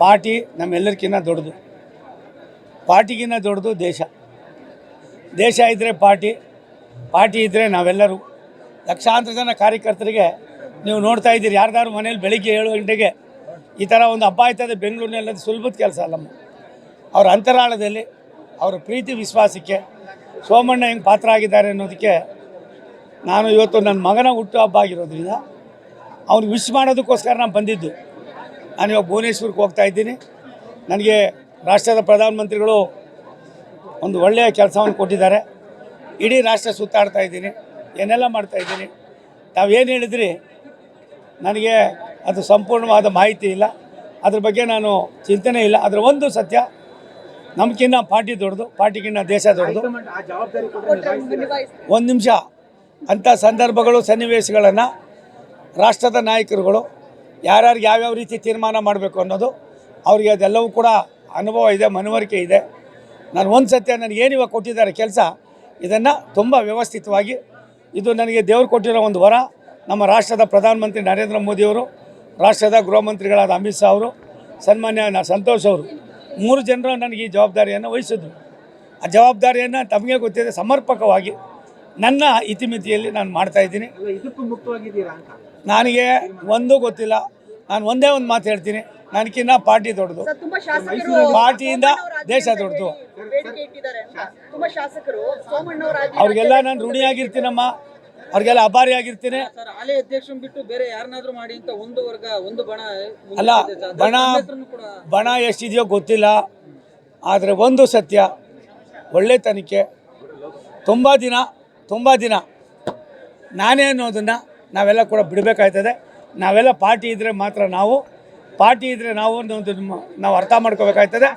Party ನಮ್ಮೆಲ್ಲರಿಗಿನ್ನ ದೊಡ್ಡದು. ಪಾರ್ಟಿಗಿಂತ ದೊಡ್ಡದು ದೇಶ. ದೇಶ ಇದ್ದರೆ ಪಾರ್ಟಿ ಪಾರ್ಟಿ ಇದ್ದರೆ ನಾವೆಲ್ಲರೂ. ಲಕ್ಷಾಂತರ ಜನ ಕಾರ್ಯಕರ್ತರಿಗೆ ನೀವು ನೋಡ್ತಾ ಇದ್ದೀರಿ ಯಾರ್ದಾರು ಮನೇಲಿ ಬೆಳಿಗ್ಗೆ ಏಳು ಗಂಟೆಗೆ ಈ ಥರ ಒಂದು ಹಬ್ಬ ಆಯ್ತದೆ ಬೆಂಗಳೂರಿನಲ್ಲಿ ಅದು ಸುಲಭದ ಕೆಲಸ ಅಲ್ಲಮ್ಮ. ಅವ್ರ ಅಂತರಾಳದಲ್ಲಿ, ಅವರ ಪ್ರೀತಿ ವಿಶ್ವಾಸಕ್ಕೆ ಸೋಮಣ್ಣ ಹೆಂಗೆ ಪಾತ್ರ ಆಗಿದ್ದಾರೆ ಅನ್ನೋದಕ್ಕೆ ನಾನು ಇವತ್ತು ನನ್ನ ಮಗನ ಹುಟ್ಟು ಹಬ್ಬ ಆಗಿರೋದ್ರಿಂದ ಅವ್ನಿಗೆ ವಿಶ್ ಮಾಡೋದಕ್ಕೋಸ್ಕರ ನಾನು ಬಂದಿದ್ದು. ನಾನು ಇವಾಗ ಭುವನೇಶ್ವರಕ್ಕೆ ಹೋಗ್ತಾ ಇದ್ದೀನಿ. ನನಗೆ ರಾಷ್ಟ್ರದ ಪ್ರಧಾನಮಂತ್ರಿಗಳು ಒಂದು ಒಳ್ಳೆಯ ಕೆಲಸವನ್ನು ಕೊಟ್ಟಿದ್ದಾರೆ. ಇಡೀ ರಾಷ್ಟ್ರ ಸುತ್ತಾಡ್ತಾ ಇದ್ದೀನಿ. ಏನೆಲ್ಲ ಮಾಡ್ತಾ ಇದ್ದೀನಿ. ತಾವೇನು ಹೇಳಿದ್ರಿ? ನನಗೆ ಅದು ಸಂಪೂರ್ಣವಾದ ಮಾಹಿತಿ ಇಲ್ಲ. ಅದ್ರ ಬಗ್ಗೆ ನಾನು ಚಿಂತನೆ ಇಲ್ಲ. ಅದರ ಒಂದು ಸತ್ಯ ನಮ್ಗಿನ್ನ ಪಾರ್ಟಿ ದೊಡ್ಡದು, ಪಾರ್ಟಿಗಿನ್ನ ದೇಶ ದೊಡ್ಡದು. ಒಂದು ನಿಮಿಷ. ಅಂಥ ಸಂದರ್ಭಗಳು, ಸನ್ನಿವೇಶಗಳನ್ನು ರಾಷ್ಟ್ರದ ನಾಯಕರುಗಳು ಯಾರ್ಯಾರಿಗೆ ಯಾವ್ಯಾವ ರೀತಿ ತೀರ್ಮಾನ ಮಾಡಬೇಕು ಅನ್ನೋದು ಅವರಿಗೆ ಅದೆಲ್ಲವೂ ಕೂಡ ಅನುಭವ ಇದೆ, ಮನವರಿಕೆ ಇದೆ. ನಾನು ಒಂದು ಸತ್ಯ ನನಗೆ ಏನು ಕೊಟ್ಟಿದ್ದಾರೆ ಕೆಲಸ, ಇದನ್ನು ತುಂಬ ವ್ಯವಸ್ಥಿತವಾಗಿ ಇದು ನನಗೆ ದೇವರು ಕೊಟ್ಟಿರೋ ಒಂದು ವರ, ನಮ್ಮ ರಾಷ್ಟ್ರದ ಪ್ರಧಾನಮಂತ್ರಿ ನರೇಂದ್ರ ಮೋದಿಯವರು ರಾಷ್ಟ್ರದ ಗೃಹ ಮಂತ್ರಿಗಳಾದ ಅಮಿತ್ ಶಾ ಅವರು, ಸನ್ಮಾನ್ಯ ಸಂತೋಷ್ ಅವರು, ಮೂರು ಜನರು ನನಗೆ ಈ ಜವಾಬ್ದಾರಿಯನ್ನು ವಹಿಸಿದ್ರು. ಆ ಜವಾಬ್ದಾರಿಯನ್ನು ತಮಗೆ ಗೊತ್ತಿದೆ, ಸಮರ್ಪಕವಾಗಿ. ನನ್ನ ಇತಿಮಿತಿಯಲ್ಲಿ ನಾನು ಮಾಡ್ತಾ ಇದ್ದೀನಿ. ನನಗೆ ಒಂದು ಗೊತ್ತಿಲ್ಲ. ನಾನು ಒಂದೇ ಒಂದು ಮಾತು ಹೇಳ್ತೀನಿ. ನನಗಿನ್ನ ಪಾರ್ಟಿ ದೊಡ್ಡದು. ಸರ್, ತುಂಬಾ ಶಾಸಕರು ಪಾರ್ಟಿಯಿಂದ ದೇಶ ದೊಡ್ಡದು. ಬೇಡಿ- ಅಂತ. ತುಂಬಾ ಶಾಸಕರು ಸೋಮಣ್ಣವರ ಅವ್ರಿಗೆಲ್ಲ ನಾನು ಋಣಿಯಾಗಿರ್ತೀನಮ್ಮ. ಅವ್ರಿಗೆಲ್ಲ ಅಭಾರಿ ಆಗಿರ್ತೀನಿ ಸರ್ ಹಾಲಿ ಅಧ್ಯಕ್ಷರನ್ನ ಬಿಟ್ಟು ಬೇರೆ ಯಾರನ್ನಾದ್ರೂ ಮಾಡಿ ಅಂತ ಒಂದು ವರ್ಗ ಒಂದು ಬಣ ಮುಂದೆ ಅಲ್ಲ ಬಣ ಬಣ ಎಷ್ಟಿದೆಯೋ ಗೊತ್ತಿಲ್ಲ. ಆದರೆ ಒಂದು ಸತ್ಯ ಒಳ್ಳೆ ತನಿಖೆ ತುಂಬ ದಿನ ತುಂಬ ದಿನ. ನಾನೇ ಅನ್ನೋದನ್ನು ನಾವೆಲ್ಲ ಕೂಡ ಬಿಡಬೇಕಾಯ್ತದೆ. ನಾವೆಲ್ಲ ಪಾರ್ಟಿ ಇದ್ದರೆ ಮಾತ್ರ ನಾವು, ಪಾರ್ಟಿ ಇದ್ದರೆ ನಾವು ಅನ್ನೋದು ನಾವು ಅರ್ಥ ಮಾಡ್ಕೋಬೇಕಾಯ್ತದೆ.